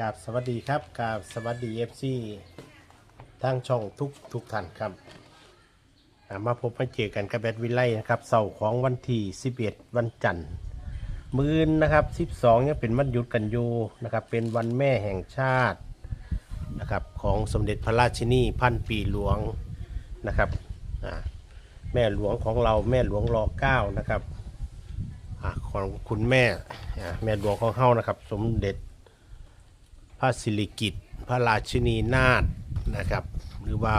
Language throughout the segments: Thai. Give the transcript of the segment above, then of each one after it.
กราบสวัสดีครับกราบสวัสดีเอฟซีทางช่องทุกทุกท่านครับอ่ามาพบมาเจอกันกับแบดวิไลนะครับเสาร์ของวันที่11 วันจันทร์มื้นนะครับ 12ยังเป็นวันหยุดกันอยู่นะครับ เป็นวันแม่แห่งชาตินะครับของสมเด็จพระราชินีพันปีหลวงนะครับอ่าแม่หลวงของเราแม่หลวงรอเก้านะครับอของคุณแม่อะแม่หลวงของเฮานะครับ สมเด็จ พระสิริกิตพระราชินีนาถนะครับ หรือว่า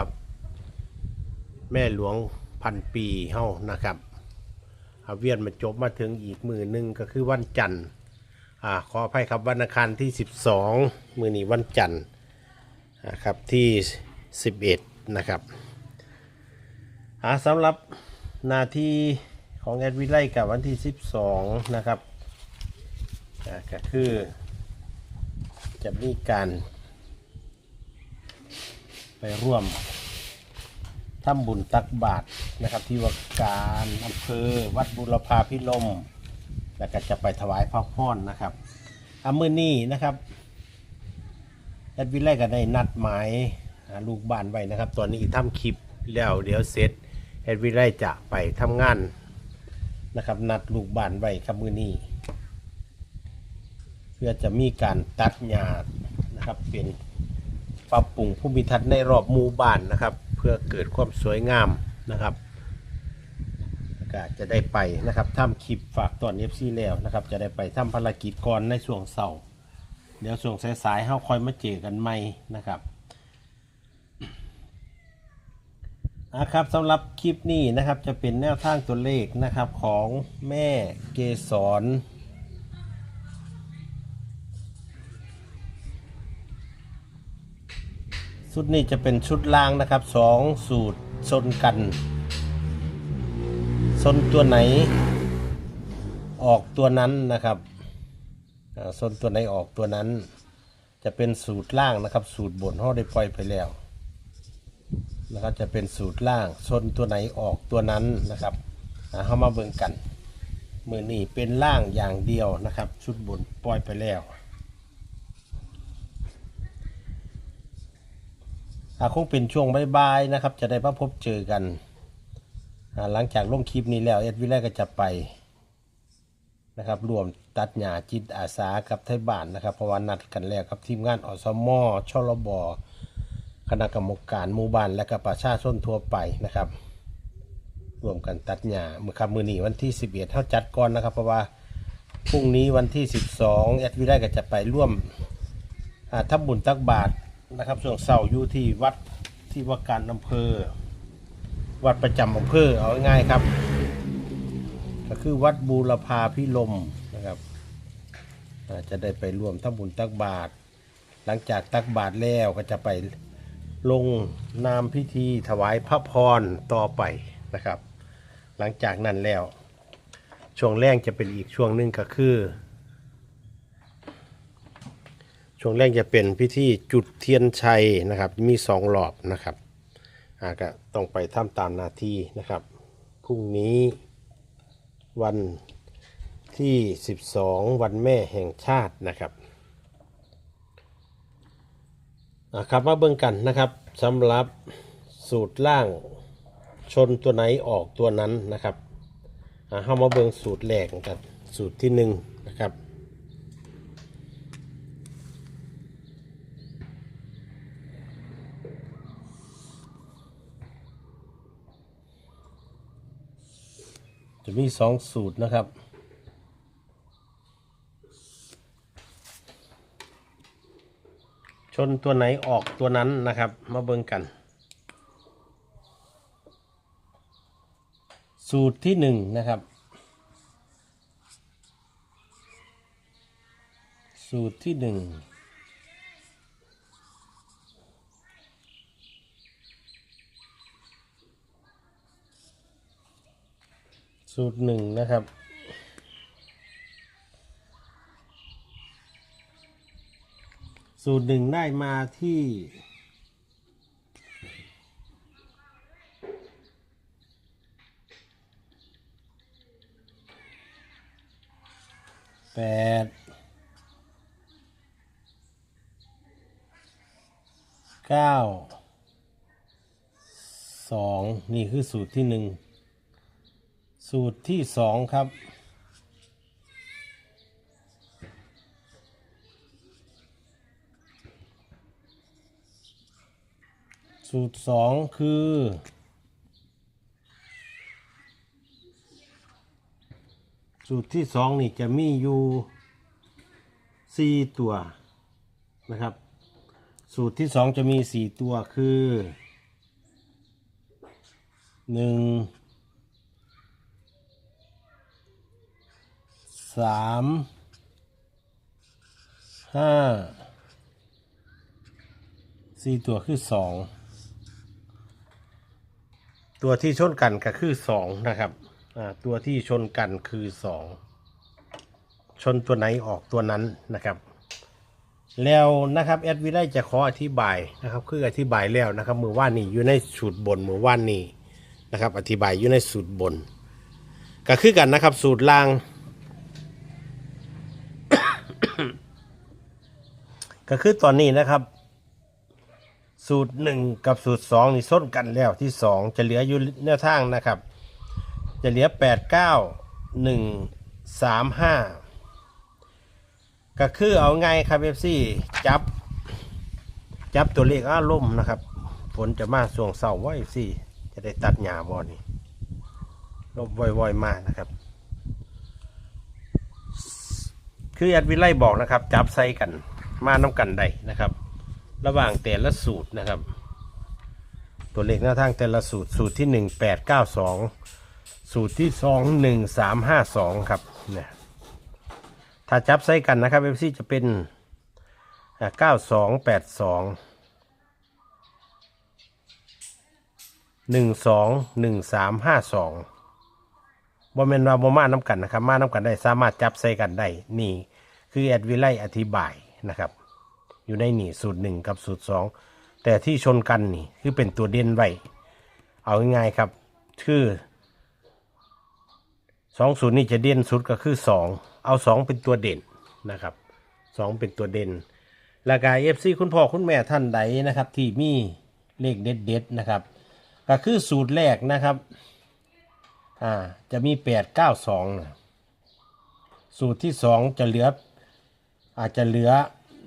แม่หลวงพันปีเฮานะครับอาเวียนมาจบมาถึงอีกมือหนึ่งก็คือวันจันทร์อ่าขออภัยครับวันอังคารที่ 12 มือนี้วันจันทร์นะครับที่ 11 นะครับอ่าสำหรับนาทีของแอดวิไลกับวันที่ 12 นะครับอ่าก็คือ จะมีการไปร่วมทำบุญตักบาตรนะครับ ที่ว่าการอำเภอวัดบุรพาพิลมแล้วก็จะไปถวายพระพรนะครับอามือนี้นะครับแอดวิไลก็ได้นัดหมายลูกบ้านไว้นะครับ ตอนนี้ทำคลิปแล้วเดี๋ยวเสร็จแอดวิไลจะไปทำงานนะครับ นัดลูกบ้านไว้ครับมือนี้ เพื่อจะมีการตัดหญ้านะครับเป็นปรับปรุงภูมิทัศน์ในรอบหมู่บ้านนะครับ เพื่อเกิดความสวยงามนะครับก็จะได้ไปนะครับทำคลิปฝากตอนเอฟซีแล้วนะครับ จะได้ไปทำภารกิจก่อนในช่วงเสาร์เดี๋ยวช่วงสายๆเฮาคอยมาเจอกันใหม่นะครับนะครับสำหรับคลิปนี้นะครับจะเป็นแนวทางตัวเลขนะครับของแม่เกสร ชุดนี้จะเป็นชุดล่างนะครับสองสูตรชนกันชนตัวไหน ออกตัวนั้นนะครับชนตัวไหนออกตัวนั้น จะเป็นสูตรล่างนะครับ สูตรบนเขาได้ปล่อยไปแล้วนะครับจะเป็นสูตรล่างชนตัวไหนออกตัวนั้นนะครับเข้ามาเบิ่งกันมือนี้เป็นล่างอย่างเดียวนะครับ ชุดบนปล่อยไปแล้ว อ่าคงเป็นช่วงบ่ายๆนะครับ จะได้มาพบเจอกัน หลังจากลงคลิปนี้แล้วเอ็ดวิไลก็จะไปนะครับรวมตัดหญ้าจิตอาสากับไทยบ้านนะครับเพราะว่านัดกันแล้วกับทีมงานอสมชลบคณะกรรมการหมู่บ้านและก็ประชาชนทั่วไปนะครับรวมกันตัดหญ้าเมื่อครับมือหนีวันที่ 11เท่าจัดก่อนนะครับ เพราะว่าพรุ่งนี้วันที่ 12แอดวิได้ก็จะไปร่วมอ่าทบุญตักบาตร นะครับช่วงเสาร์อยู่ที่วัดที่ว่าการอำเภอ วัดประจำอำเภอเอาง่ายๆครับ ก็คือวัดบูรพาพิลมนะครับจะได้ไปร่วมทำบุญตักบาตรหลังจากตักบาตรแล้วก็จะไปลงนามพิธีถวายพระพรต่อไปนะครับ หลังจากนั้นแล้ว ช่วงแรกจะเป็นอีกช่วงหนึ่งก็คือ ช่วงแรกจะเป็นพิธีจุดเทียนชัยนะครับ มีสองหลอบนะครับอาก็ต้องไปทำตามหนาทีนะครับพรุ่งนี้วันที่ 12 วันแม่แห่งชาตินะครับอะครับมาเบิ่งกันนะครับสำหรับสูตรล่างชนตัวไหนออกตัวนั้นนะครับเข้ามาเบิ่งสูตรแรกกันสูตรที่หนึ่งนะครับ จะมีสองสูตรนะครับ ชนตัวไหนออกตัวนั้นนะครับ มาเบิ่งกัน สูตรที่หนึ่งนะครับ สูตรที่หนึ่ง สูตรหนึ่งนะครับ สูตรหนึ่งได้มาที่แปดเก้าสองนี่คือสูตรที่หนึ่ง สูตรที่สองครับ สูตรสองคือสูตรที่สองนี่จะมีอยู่สี่ตัวนะครับ สูตรที่สองจะมีสี่ตัวคือหนึ่ง สามห้าสี่ตัวคือสองตัวที่ชนกันก็คือสองนะครับตัวที่ชนกันคือสองชนตัวไหนออกตัวนั้นนะครับแล้วนะครับแอดวิไลจะขออธิบายนะครับคืออธิบายแล้วนะครับมือว่านี่อยู่ในสูตรบนมือว่านนี่นะครับ อธิบายอยู่ในสูตรบน ก็คือกันนะครับสูตรล่าง ก็คือตอนนี้นะครับ สูตรหนึ่งกับสูตรสองนี่ส้นกันแล้วที่สองจะเหลืออยู่แนวทางนะครับ จะเหลือแปดเก้าหนึ่งสามห้าก็คือเอาไงครับเอฟซีจับ จับตัวเลขอารมณ์นะครับฝนจะมาส่วงเสาร์ว่าเอฟซีจะได้ตัดหญ้าบอนี่ลบวอยๆมากนะครับคือแอดวิไลบอกนะครับ จับใส่กัน มาน้ำกันได้นะครับ ระหว่างแต่ละสูตรนะครับ ตัวเลขหน้าทางแต่ละสูตรสูตรที่หนึ่งแปดเก้าสองสูตรที่สองหนึ่งสามห้าสองครับเนี่ยถ้าจับใส่กันนะครับเอฟซีจะเป็นเก้าสองแปดสองหนึ่งสองหนึ่งสามห้าสองบอมเมนว่าบอมาน้ำกันนะครับ มาน้ำกันได้สามารถจับใส่กันได้ นี่ คือแอดวิไลอธิบาย นะครับ อยู่ในนี่สูตรหนึ่งกับสูตรสองแต่ที่ชนกันนี่คือเป็นตัวเด่นไว้เอาง่ายๆครับคือสองศูนย์นี่จะเด่นสุดก็คือสองเอาสองเป็นตัวเด่นนะครับสองเป็นตัวเด่นแล้วก็เอฟซีคุณพ่อคุณแม่ท่านใดนะครับ ที่มีเลขเด็ดๆนะครับ ก็คือสูตรแรกนะครับอ่าจะมีแปดเก้าสองสูตรที่สองจะเหลือ อาจจะเหลือ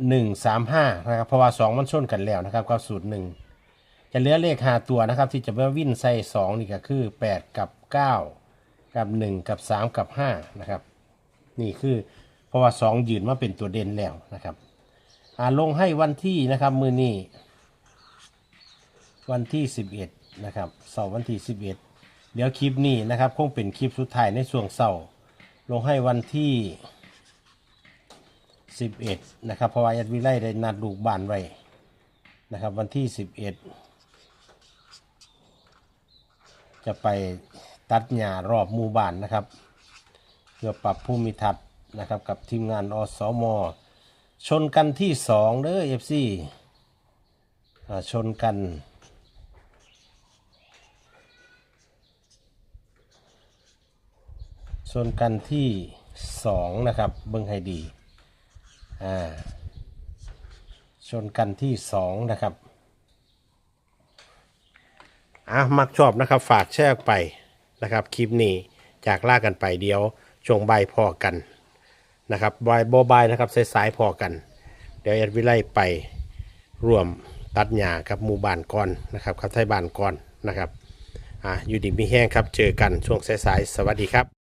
หนึ่งสามห้านะครับเพราะว่าสองมันชนกันแล้วนะครับก็สูตรหนึ่งจะเหลือเลขหาตัวนะครับ ที่จะมาวิ่นใส่สองนี่ก็คือแปดกับเก้ากับหนึ่งกับสามกับห้านะครับนี่คือเพราะว่าสองยืนมาเป็นตัวเด่นแล้วนะครับอ่าลงให้วันที่นะครับมือนี้วันที่สิบเอ็ดนะครับเสาร์วันที่สิบเดเดี๋ยวคลิปนี้นะครับคงเป็นคลิปสุดท้ายในช่วงเสาร์ลงให้วันที่ สิบเอ็ดนะครับ เพราะว่าแอดวิไลได้นัดลูกบ้านไว้นะครับ วันที่สิบเอ็ดจะไปตัดหญ้ารอบหมู่บ้านนะครับ เพื่อปรับภูมิทัศน์นะครับกับทีมงานอสมชนกันที่สองเด้อเอฟซีชนกันชนกันที่สองนะครับ เบิ้งให้ดี อ่าชนกันที่สองนะครับอะมักชอบนะครับฝากแชร์ไปนะครับคลิปนี้จากล่ากันไปเดียวช่วงใบพอกันนะครับบายบบายนะครับสายๆพอกัน เดี๋ยวแอดวิไลไปร่วมตัดหญ้ากับหมู่บ้านก่อนนะครับครับไทยบ้านก่อนนะครับอะอยู่ดีมีแห้งครับเจอกันช่วงสายๆสวัสดีครับ